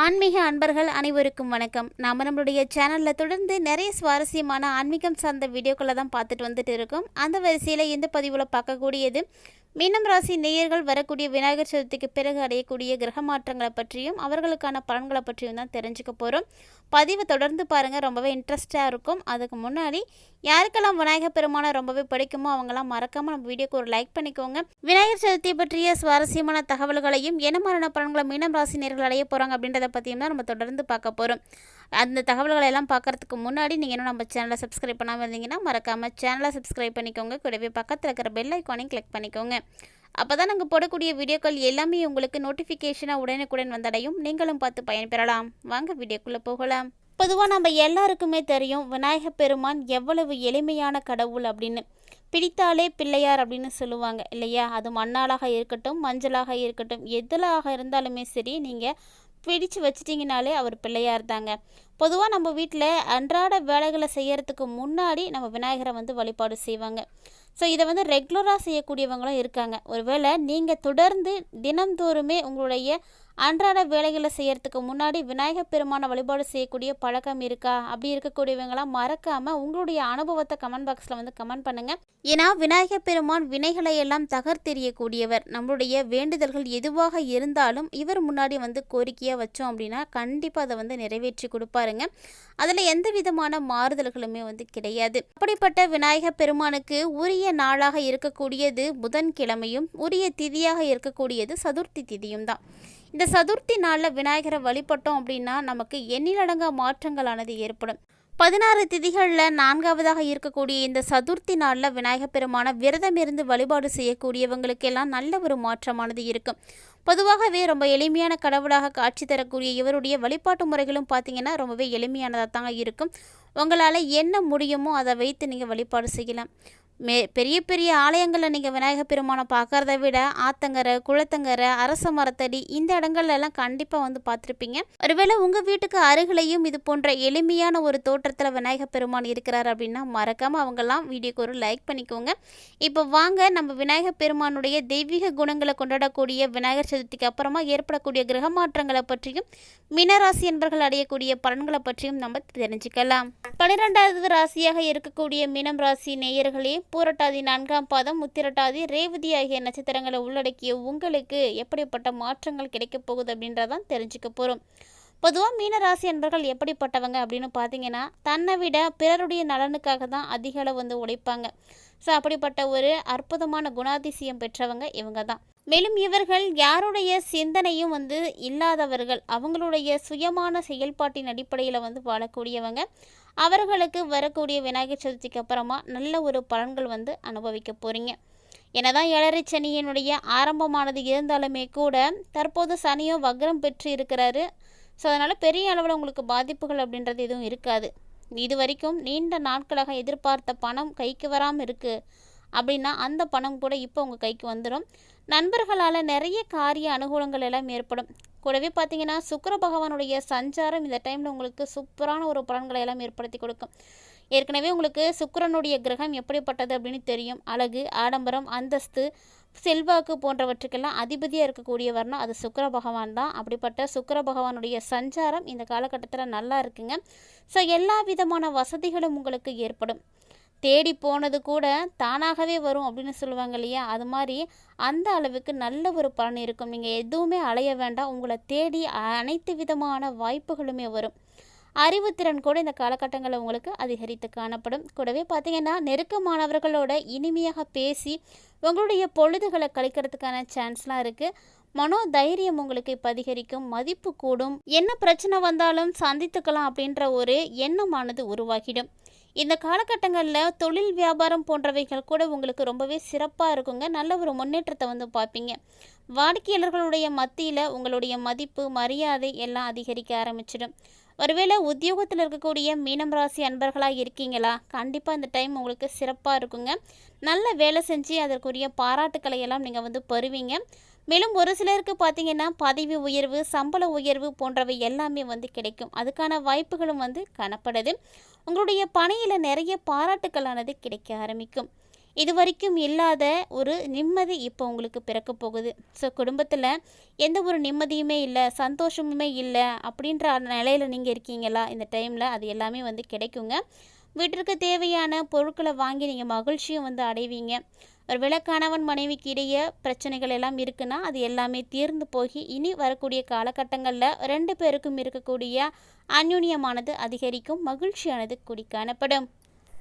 ஆன்மீக அன்பர்கள் அனைவருக்கும் வணக்கம். நாம் நம்மளுடைய சேனலில் தொடர்ந்து நிறைய சுவாரஸ்யமான ஆன்மீகம் சார்ந்த வீடியோக்களை தான் பார்த்துட்டு வந்துட்டு இருக்கோம். அந்த வரிசையில் இந்த பதிவில் பார்க்கக்கூடியது மீனம் ராசி நேயர்கள் வரக்கூடிய விநாயகர் சதுர்த்திக்கு பிறகு அடையக்கூடிய கிரக மாற்றங்களை பற்றியும் அவர்களுக்கான பலன்களை பற்றியும் தான் தெரிஞ்சுக்க போகிறோம் பதிவை தொடர்ந்து பாருங்கள் ரொம்பவே இன்ட்ரெஸ்டாக இருக்கும். அதுக்கு முன்னாடி யாருக்கெல்லாம் விநாயகர் பெருமானை ரொம்பவே பிடிக்குமோ அவங்கெல்லாம் மறக்காமல் நம்ம வீடியோக்கு ஒரு லைக் பண்ணிக்கோங்க. விநாயகர் சதுர்த்தி பற்றிய சுவாரஸ்யமான தகவல்களையும் என்ன மாதிரியான பலன்களை மீனம் ராசி நேர்கள் அடைய போகிறாங்க அப்படின்றத பற்றியும் தான் நம்ம தொடர்ந்து பார்க்க போகிறோம் அந்த தகவல்களை எல்லாம் பார்க்கறதுக்கு முன்னாடி நீங்கள் இன்னும் நம்ம சேனலை சப்ஸ்கிரைப் பண்ணாமல் இருந்தீங்கன்னா மறக்காமல் சேனலை சப்ஸ்கிரைப் பண்ணிக்கோங்க. கூடவே பக்கத்தில் இருக்கிற பெல் ஐக்கானையும் கிளிக் பண்ணிக்கோங்க. அப்போ தான் நாங்கள் போடக்கூடிய வீடியோக்கள் எல்லாமே உங்களுக்கு நோட்டிஃபிகேஷனாக உடனுக்குடன் வந்தடையும். நீங்களும் பார்த்து பயன்பெறலாம். வாங்க வீடியோக்குள்ளே போகலாம். பொதுவாக நம்ம எல்லாருக்குமே தெரியும் விநாயகப் பெருமான் எவ்வளவு எளிமையான கடவுள் அப்படின்னு. பிடித்தாலே பிள்ளையார் அப்படின்னு சொல்லுவாங்க இல்லையா? அது மண்ணாலாக இருக்கட்டும் மஞ்சளாக இருக்கட்டும் எதிலாக இருந்தாலுமே சரி நீங்கள் பிடிச்சு வச்சிட்டிங்கனாலே அவர் பிள்ளையார் தாங்க. பொதுவாக நம்ம வீட்டில் அன்றாட வேலைகளை செய்யறதுக்கு முன்னாடி நம்ம விநாயகரை வந்து வழிபாடு செய்வாங்க. ஸோ இதை வந்து ரெகுலராக செய்யக்கூடியவங்களும் இருக்காங்க. ஒருவேளை நீங்கள் தொடர்ந்து தினம்தோறுமே உங்களுடைய அன்றாட வேலைகளை செய்யறதுக்கு முன்னாடி விநாயகர் பெருமானை வழிபாடு செய்யக்கூடிய பழக்கம் இருக்கா? அப்படி இருக்கக்கூடியவங்களாம் மறக்காமல் உங்களுடைய அனுபவத்தை கமெண்ட் பாக்ஸில் வந்து கமெண்ட் பண்ணுங்கள் ஏன்னா விநாயகர் பெருமான் வினைகளை எல்லாம் தகர்த்தெறியக்கூடியவர். நம்மளுடைய வேண்டுதல்கள் எதுவாக இருந்தாலும் இவர் முன்னாடி வந்து கோரிக்கையாக வச்சோம் அப்படின்னா கண்டிப்பாக அதை வந்து நிறைவேற்றி கொடுப்பாருங்க. அதில் எந்த விதமான மாறுதல்களுமே வந்து கிடையாது. அப்படிப்பட்ட விநாயகர் பெருமானுக்கு உரிய நாளாக இருக்கக்கூடியது புதன்கிழமையும் உரிய திதியாக இருக்கக்கூடியது சதுர்த்தி திதியும் தான். இந்த சதுர்த்தி நாளில் விநாயகரை வழிபட்டோம் அப்படின்னா நமக்கு எண்ணிலடங்கா மாற்றங்களானது ஏற்படும். பதினாறு திதிகளில் நான்காவதாக இருக்கக்கூடிய இந்த சதுர்த்தி நாளில் விநாயகர் பெருமான விரதம் இருந்து வழிபாடு செய்யக்கூடியவங்களுக்கெல்லாம் நல்ல ஒரு மாற்றமானது இருக்கும். பொதுவாகவே ரொம்ப எளிமையான கடவுளாக காட்சி தரக்கூடிய இவருடைய வழிபாட்டு முறைகளும் பார்த்தீங்கன்னா ரொம்பவே எளிமையானதாக தாங்க இருக்கும். உங்களால் என்ன முடியுமோ அதை வைத்து நீங்கள் வழிபாடு செய்யலாம். மே பெரிய பெரிய ஆலயங்களில் நீங்கள் விநாயகர் பெருமானை பார்க்கறத விட ஆத்தங்கரை குளத்தங்கரை அரச மரத்தடி இந்த இடங்கள்லாம் கண்டிப்பாக வந்து பார்த்துருப்பீங்க. ஒருவேளை உங்கள் வீட்டுக்கு அருகிலையும் இது போன்ற எளிமையான ஒரு தோற்றத்தில் விநாயகர் பெருமான் இருக்கிறார் அப்படின்னா மறக்காமல் அவங்கெல்லாம் வீடியோக்கு ஒரு லைக் பண்ணிக்கோங்க. இப்போ வாங்க நம்ம விநாயகர் பெருமானுடைய தெய்வீக குணங்களை கொண்டாடக்கூடிய விநாயகர் சதுர்த்திக்கு அப்புறமா ஏற்படக்கூடிய கிரக மாற்றங்களை பற்றியும் மீனராசி என்பர்கள் அடையக்கூடிய பலன்களை பற்றியும் நம்ம தெரிஞ்சுக்கலாம். பன்னிரெண்டாவது ராசியாக இருக்கக்கூடிய மீனம் ராசி நேயர்களே பூரட்டாதி நான்காம் பாதம் முத்திரட்டாதி ரேவதி ஆகிய நட்சத்திரங்களை உள்ளடக்கிய உங்களுக்கு எப்படிப்பட்ட மாற்றங்கள் கிடைக்கப் போகுது அப்படின்றதான் தெரிஞ்சுக்க போகிறோம் பொதுவாக மீனராசி என்பர்கள் எப்படிப்பட்டவங்க அப்படின்னு பார்த்தீங்கன்னா தன்னை விட பிறருடைய நலனுக்காக தான் அதிக அளவு வந்து உழைப்பாங்க. ஸோ அப்படிப்பட்ட ஒரு அற்புதமான குணாதிசயம் பெற்றவங்க இவங்க தான் மேலும் இவர்கள் யாருடைய சிந்தனையும் வந்து இல்லாதவர்கள் அவங்களுடைய சுயமான செயல்பாட்டின் அடிப்படையில் வந்து வாழக்கூடியவங்க. அவர்களுக்கு வரக்கூடிய விநாயகர் சதுர்த்திக்கு அப்புறமா நல்ல ஒரு பலன்கள் வந்து அனுபவிக்க போகிறீங்க என்னதான் ஏழரை சனியினுடைய ஆரம்பமானது இருந்தாலுமே கூட தற்போது சனியோ வக்ரம் பெற்று இருக்கிறாரு. ஸோ அதனால் பெரிய அளவில் உங்களுக்கு பாதிப்புகள் அப்படின்றது எதுவும் இருக்காது. இது வரைக்கும் நீண்ட நாட்களாக எதிர்பார்த்த பணம் கைக்கு வராமல் இருக்குது அப்படின்னா அந்த பணம் கூட இப்போ உங்கள் கைக்கு வந்துடும் நண்பர்களால் நிறைய காரிய அனுகூலங்கள் எல்லாம் ஏற்படும். கூடவே பார்த்தீங்கன்னா சுக்கர பகவானுடைய சஞ்சாரம் இந்த டைமில் உங்களுக்கு சூப்பரான ஒரு பலன்களை எல்லாம் ஏற்படுத்தி கொடுக்கும். ஏற்கனவே உங்களுக்கு சுக்கரனுடைய கிரகம் எப்படிப்பட்டது அப்படின்னு தெரியும். அழகு ஆடம்பரம் அந்தஸ்து செல்வாக்கு போன்றவற்றுக்கெல்லாம் அதிபதியாக இருக்கக்கூடியவர்னா அது சுக்கர பகவான் தான். அப்படிப்பட்ட சுக்கர பகவானுடைய சஞ்சாரம் இந்த காலகட்டத்தில் நல்லா இருக்குங்க. ஸோ எல்லா விதமான வசதிகளும் உங்களுக்கு ஏற்படும். தேடி போனது கூட தானாகவே வரும் அப்படின்னு சொல்லுவாங்க இல்லையா? அது மாதிரி அந்த அளவுக்கு நல்ல ஒரு பலன் இருக்கும். நீங்கள் எதுவுமே அலைய வேண்டாம். உங்களை தேடி அனைத்து விதமான வாய்ப்புகளுமே வரும். அறிவுத்திறன் கூட இந்த காலகட்டங்களில் உங்களுக்கு அதிகரித்து காணப்படும். கூடவே பார்த்தீங்கன்னா நெருக்கமானவர்களோட இனிமையாக பேசி உங்களுடைய பொழுதுகளை கழிக்கிறதுக்கான சான்ஸ்லாம் இருக்குது மனோ தைரியம் உங்களுக்கு இப்போ அதிகரிக்கும். மதிப்பு கூடும். என்ன பிரச்சனை வந்தாலும் சந்தித்துக்கலாம் அப்படின்ற ஒரு எண்ணமானது உருவாகிடும். இந்த காலகட்டங்களில் தொழில் வியாபாரம் போன்றவைகள் கூட உங்களுக்கு ரொம்பவே சிறப்பாக இருக்குங்க. நல்ல ஒரு முன்னேற்றத்தை வந்து பார்ப்பீங்க. வாடிக்கையாளர்களுடைய மத்தியில் உங்களுடைய மதிப்பு மரியாதை எல்லாம் அதிகரிக்க ஆரம்பிச்சிடும். ஒருவேளை உத்தியோகத்தில் இருக்கக்கூடிய மீனம் ராசி அன்பர்களாக இருக்கீங்களா? கண்டிப்பாக இந்த டைம் உங்களுக்கு சிறப்பாக இருக்குங்க. நல்ல வேலை செஞ்சு அதற்குரிய பாராட்டுக்களை எல்லாம் நீங்கள் வந்து பெறுவீங்க. மேலும் ஒரு சிலருக்கு பார்த்தீங்கன்னா பதவி உயர்வு சம்பள உயர்வு போன்றவை எல்லாமே வந்து கிடைக்கும். அதுக்கான வாய்ப்புகளும் வந்து காணப்படுது. உங்களுடைய பணியில் நிறைய பாராட்டுக்களானது கிடைக்க ஆரம்பிக்கும். இது வரைக்கும் இல்லாத ஒரு நிம்மதி இப்போ உங்களுக்கு பிறக்க போகுது. ஸோ குடும்பத்தில் எந்த ஒரு நிம்மதியுமே இல்லை சந்தோஷமுமே இல்லை அப்படின்ற நிலையில் நீங்கள் இருக்கீங்களா? இந்த டைமில் அது எல்லாமே வந்து கிடைக்குங்க. வீட்டிற்கு தேவையான பொருட்களை வாங்கி நீங்கள் மகிழ்ச்சியும் வந்து அடைவீங்க. ஒரு விளக்கானவன் மனைவிக்கு இடையே பிரச்சனைகள் எல்லாம் இருக்குன்னா அது எல்லாமே தீர்ந்து போய் இனி வரக்கூடிய காலகட்டங்களில் ரெண்டு பேருக்கும் இருக்கக்கூடிய அந்யுன்யமானது அதிகரிக்கும் மகிழ்ச்சியானது குடி காணப்படும்.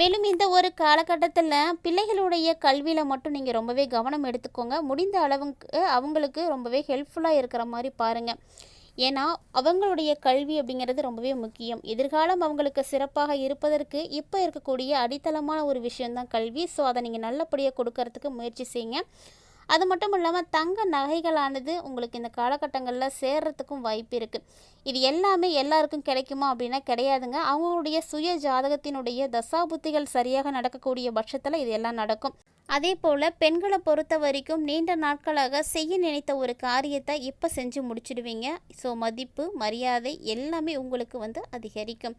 மேலும் இந்த ஒரு காலகட்டத்தில் பிள்ளைகளுடைய கல்வியில் மட்டும் நீங்கள் ரொம்பவே கவனம் எடுத்துக்கோங்க. முடிந்த அளவுக்கு அவங்களுக்கு ரொம்பவே ஹெல்ப்ஃபுல்லாக இருக்கிற மாதிரி பாருங்கள் ஏன்னா அவங்களுடைய கல்வி அப்படிங்கிறது ரொம்பவே முக்கியம். எதிர்காலம் அவங்களுக்கு சிறப்பாக இருப்பதற்கு இப்போ இருக்கக்கூடிய அடித்தளமான ஒரு விஷயந்தான் கல்வி. ஸோ அதை நீங்கள் நல்லபடியாக கொடுக்கறதுக்கு முயற்சி செய்யுங்க அது மட்டும் இல்லாமல் தங்க நகைகளானது உங்களுக்கு இந்த காலகட்டங்களில் சேர்றதுக்கும் வாய்ப்பு இருக்குது இது எல்லாமே எல்லாருக்கும் கிடைக்குமா அப்படின்னா கிடையாதுங்க. அவங்களுடைய சுய ஜாதகத்தினுடைய தசாபுத்திகள் சரியாக நடக்கக்கூடிய பட்சத்தில் இது எல்லாம் நடக்கும். அதே போல் பெண்களை பொறுத்த வரைக்கும் நீண்ட நாட்களாக செய்ய நினைத்த ஒரு காரியத்தை இப்போ செஞ்சு முடிச்சிடுவீங்க. ஸோ மதிப்பு மரியாதை எல்லாமே உங்களுக்கு வந்து அதிகரிக்கும்.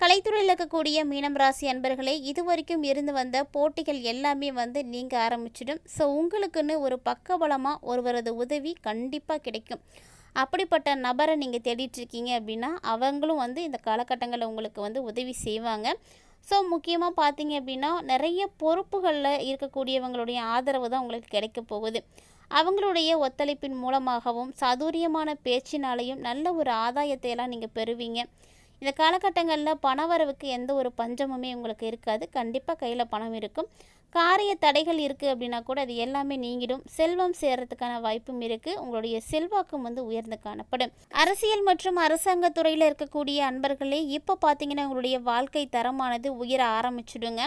கலைத்துறையில் இருக்கக்கூடிய மீனம் ராசி அன்பர்களே இது வரைக்கும் இருந்து வந்த போட்டிகள் எல்லாமே வந்து நீங்கள் ஆரம்பிச்சிடும். ஸோ உங்களுக்குன்னு ஒரு பக்கபலமாக ஒருவரது உதவி கண்டிப்பாக கிடைக்கும். அப்படிப்பட்ட நபரை நீங்கள் தேடிட்டுருக்கீங்க அப்படின்னா அவங்களும் வந்து இந்த காலகட்டங்களில் உங்களுக்கு வந்து உதவி செய்வாங்க. ஸோ முக்கியமாக பார்த்தீங்க அப்படின்னா நிறைய பொறுப்புகளில் இருக்கக்கூடியவங்களுடைய ஆதரவு தான் உங்களுக்கு கிடைக்க போகுது. அவங்களுடைய ஒத்துழைப்பின் மூலமாகவும் சதுரியமான பேச்சினாலையும் நல்ல ஒரு ஆதாயத்தை எல்லாம் நீங்கள் பெறுவீங்க. இந்த காலகட்டங்களில் பணவரவுக்கு எந்த ஒரு பஞ்சமுமே உங்களுக்கு இருக்காது. கண்டிப்பாக கையில் பணம் இருக்கும். காரிய தடைகள் இருக்குது அப்படின்னா கூட அது எல்லாமே நீங்கிடும். செல்வம் சேர்றதுக்கான வாய்ப்பும் இருக்குது உங்களுடைய செல்வாக்கும் வந்து உயர்ந்து காணப்படும். அரசியல் மற்றும் அரசாங்க துறையில் இருக்கக்கூடிய அன்பர்களே இப்போ பார்த்தீங்கன்னா உங்களுடைய வாழ்க்கை தரமானது உயர ஆரம்பிச்சிடுங்க.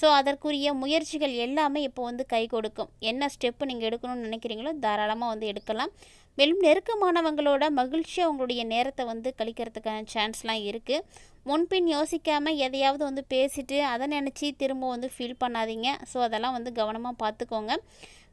ஸோ அதற்குரிய முயற்சிகள் எல்லாமே இப்போ வந்து கை கொடுக்கும். என்ன ஸ்டெப்பு நீங்கள் எடுக்கணும்னு நினைக்கிறீங்களோ தாராளமாக வந்து எடுக்கலாம். மேலும் நெருக்கமானவங்களோட மகிழ்ச்சியாக உங்களுடைய நேரத்தை வந்து கழிக்கிறதுக்கான சான்ஸ்லாம் இருக்குது முன்பின் யோசிக்காமல் எதையாவது வந்து பேசிட்டு அதை நினச்சி திரும்ப வந்து ஃபீல் பண்ணாதீங்க. ஸோ அதெல்லாம் வந்து கவனமாக பார்த்துக்கோங்க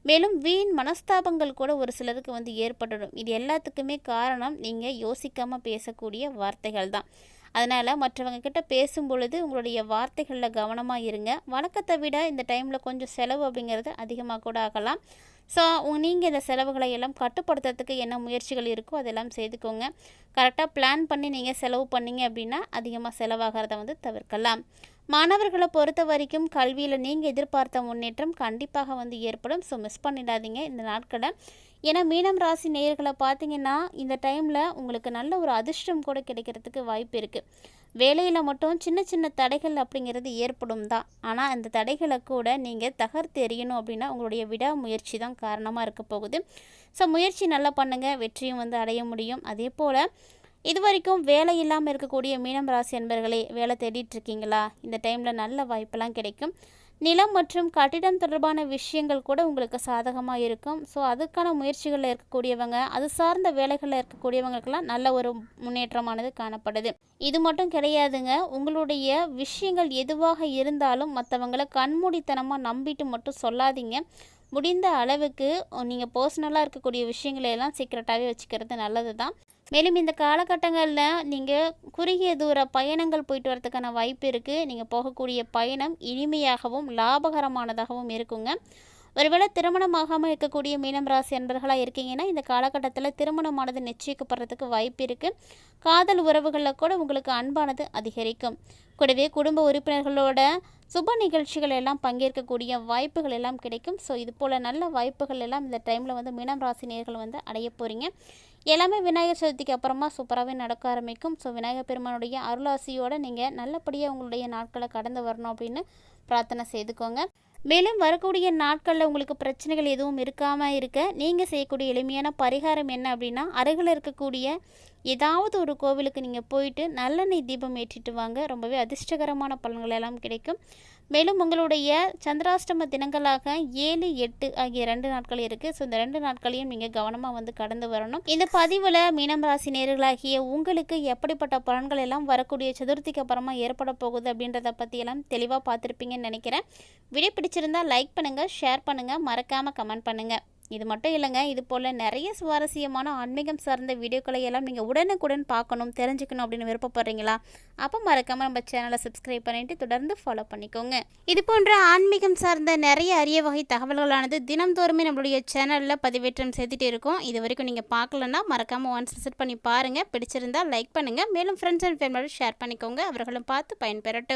மேலும் வீண் மனஸ்தாபங்கள் கூட ஒரு சிலருக்கு வந்து ஏற்பட்டுடும். இது எல்லாத்துக்குமே காரணம் நீங்கள் யோசிக்காமல் பேசக்கூடிய வார்த்தைகள் தான் அதனால் மற்றவங்க கிட்ட பேசும் பொழுது உங்களுடைய வார்த்தைகளில் கவனமாக இருங்க. வழக்கத்தை விட இந்த டைமில் கொஞ்சம் செலவு அப்படிங்கிறது அதிகமாக கூட ஆகலாம். ஸோ நீங்கள் இந்த செலவுகளை எல்லாம் கட்டுப்படுத்துறதுக்கு என்ன முயற்சிகள் இருக்கோ அதெல்லாம் செய்துக்கோங்க. கரெக்டாக பிளான் பண்ணி நீங்கள் செலவு பண்ணீங்க அப்படின்னா அதிகமாக செலவாகிறத வந்து தவிர்க்கலாம். மாணவர்களை பொறுத்த வரைக்கும் கல்வியில் நீங்கள் எதிர்பார்த்த முன்னேற்றம் கண்டிப்பாக வந்து ஏற்படும். ஸோ மிஸ் பண்ணிடாதீங்க. இந்த நாட்களை ஏன்னா மீனம் ராசி நேயர்களை பார்த்தீங்கன்னா இந்த டைமில் உங்களுக்கு நல்ல ஒரு அதிர்ஷ்டம் கூட கிடைக்கிறதுக்கு வாய்ப்பு இருக்குது வேலையில் மட்டும் சின்ன சின்ன தடைகள் அப்படிங்கிறது ஏற்படும் தான். ஆனால் அந்த தடைகளை கூட நீங்கள் தகர்த்து எறியணும் அப்படின்னா உங்களுடைய விடாமுயற்சி தான் காரணமாக இருக்க போகுது. ஸோ முயற்சி நல்லா பண்ணுங்கள் வெற்றியும் வந்து அடைய முடியும். அதே போல் இது வரைக்கும் வேலை இல்லாமல் இருக்கக்கூடிய மீனம் ராசி அன்பர்களே வேலை தேடிட்டு இருக்கீங்களா? இந்த டைமில் நல்ல வாய்ப்பெல்லாம் கிடைக்கும். நிலம் மற்றும் கட்டிடம் தொடர்பான விஷயங்கள் கூட உங்களுக்கு சாதகமாக இருக்கும். ஸோ அதுக்கான முயற்சிகளில் இருக்கக்கூடியவங்க அது சார்ந்த வேலைகளில் இருக்கக்கூடியவங்களுக்கெல்லாம் நல்ல ஒரு முன்னேற்றமானது காணப்படுது. இது மட்டும் கிடையாதுங்க. உங்களுடைய விஷயங்கள் எதுவாக இருந்தாலும் மற்றவங்களை கண்மூடித்தனமாக நம்பிட்டு மட்டும் சொல்லாதீங்க. முடிந்த அளவுக்கு நீங்கள் பர்சனலாக இருக்கக்கூடிய விஷயங்களை எல்லாம் சீக்கிரட்டாகவே வச்சுக்கிறது நல்லது தான் மேலும் இந்த காலகட்டங்களில் நீங்கள் குறுகிய தூர பயணங்கள் போயிட்டு வரதுக்கான வாய்ப்பு இருக்குது நீங்கள் போகக்கூடிய பயணம் இனிமையாகவும் லாபகரமானதாகவும் இருக்குங்க. ஒருவேளை திருமணமாகாமல் இருக்கக்கூடிய மீனம் ராசி அன்பர்களாக இருக்கீங்கன்னா இந்த காலகட்டத்தில் திருமணமானது நிச்சயிக்கப்படுறதுக்கு வாய்ப்பு இருக்குது காதல் உறவுகளில் கூட உங்களுக்கு அன்பானது அதிகரிக்கும். கூடவே குடும்ப உறுப்பினர்களோட சுப நிகழ்ச்சிகள் எல்லாம் பங்கேற்கக்கூடிய வாய்ப்புகள் எல்லாம் கிடைக்கும். ஸோ இது போல் நல்ல வாய்ப்புகள் எல்லாம் இந்த டைமில் வந்து மீனம் ராசினியர்கள் வந்து அடைய போகிறீங்க எல்லாமே விநாயகர் சதுர்த்திக்கு அப்புறமா சூப்பராகவே நடக்க ஆரம்பிக்கும். ஸோ விநாயகர் பெருமானுடைய அருளாசியோடு நீங்கள் நல்லபடியாக உங்களுடைய நாட்களை கடந்து வரணும் அப்படின்னு பிரார்த்தனை செய்துக்கோங்க. மேலும் வரக்கூடிய நாட்களில் உங்களுக்கு பிரச்சனைகள் எதுவும் இருக்காமல் இருக்க நீங்கள் செய்யக்கூடிய எளிமையான பரிகாரம் என்ன அப்படின்னா அருகில் இருக்கக்கூடிய ஏதாவது ஒரு கோவிலுக்கு நீங்கள் போயிட்டு நல்லெண்ணெய் தீபம் ஏற்றிட்டு வாங்க. ரொம்பவே அதிர்ஷ்டகரமான பலன்கள் எல்லாம் கிடைக்கும். மேலும் உங்களுடைய சந்திராஷ்டம தினங்களாக ஏழு எட்டு ஆகிய ரெண்டு நாட்கள் இருக்குது ஸோ இந்த ரெண்டு நாட்களையும் நீங்கள் கவனமாக வந்து கடந்து வரணும். இந்த பதிவில் மீனம் ராசி நேர்களாகிய உங்களுக்கு எப்படிப்பட்ட பலன்கள் எல்லாம் வரக்கூடிய சதுர்த்திக்கு அப்புறமா ஏற்பட போகுது அப்படின்றத பற்றியெல்லாம் தெளிவாக பார்த்துருப்பீங்கன்னு நினைக்கிறேன். வீடியோ பிடிச்சிருந்தா லைக் பண்ணுங்கள் ஷேர் பண்ணுங்கள் மறக்காமல் கமெண்ட் பண்ணுங்கள் இது மட்டும் இல்லைங்க இது போல் நிறைய சுவாரஸ்யமான ஆன்மீகம் சார்ந்த வீடியோக்களை எல்லாம் நீங்கள் உடனுக்குடன் பார்க்கணும் தெரிஞ்சுக்கணும் அப்படின்னு விருப்பப்படுறீங்களா? அப்போ மறக்காமல் நம்ம சேனலை சப்ஸ்கிரைப் பண்ணிட்டு தொடர்ந்து ஃபாலோ பண்ணிக்கோங்க. இது போன்ற ஆன்மீகம் சார்ந்த நிறைய அரிய வகை தகவல்களானது தினம்தோறுமே நம்மளுடைய சேனலில் பதிவேற்றம் செய்துட்டு இருக்கோம். இது வரைக்கும் நீங்கள் பார்க்கலன்னா மறக்காமல் ஒன்ஸ் விசிட் பண்ணி பாருங்கள் பிடிச்சிருந்தா லைக் பண்ணுங்கள் மேலும் ஃப்ரெண்ட்ஸ் அண்ட் ஃபேமிலியோட ஷேர் பண்ணிக்கோங்க. அவர்களும் பார்த்து பயன்பெறட்டும்.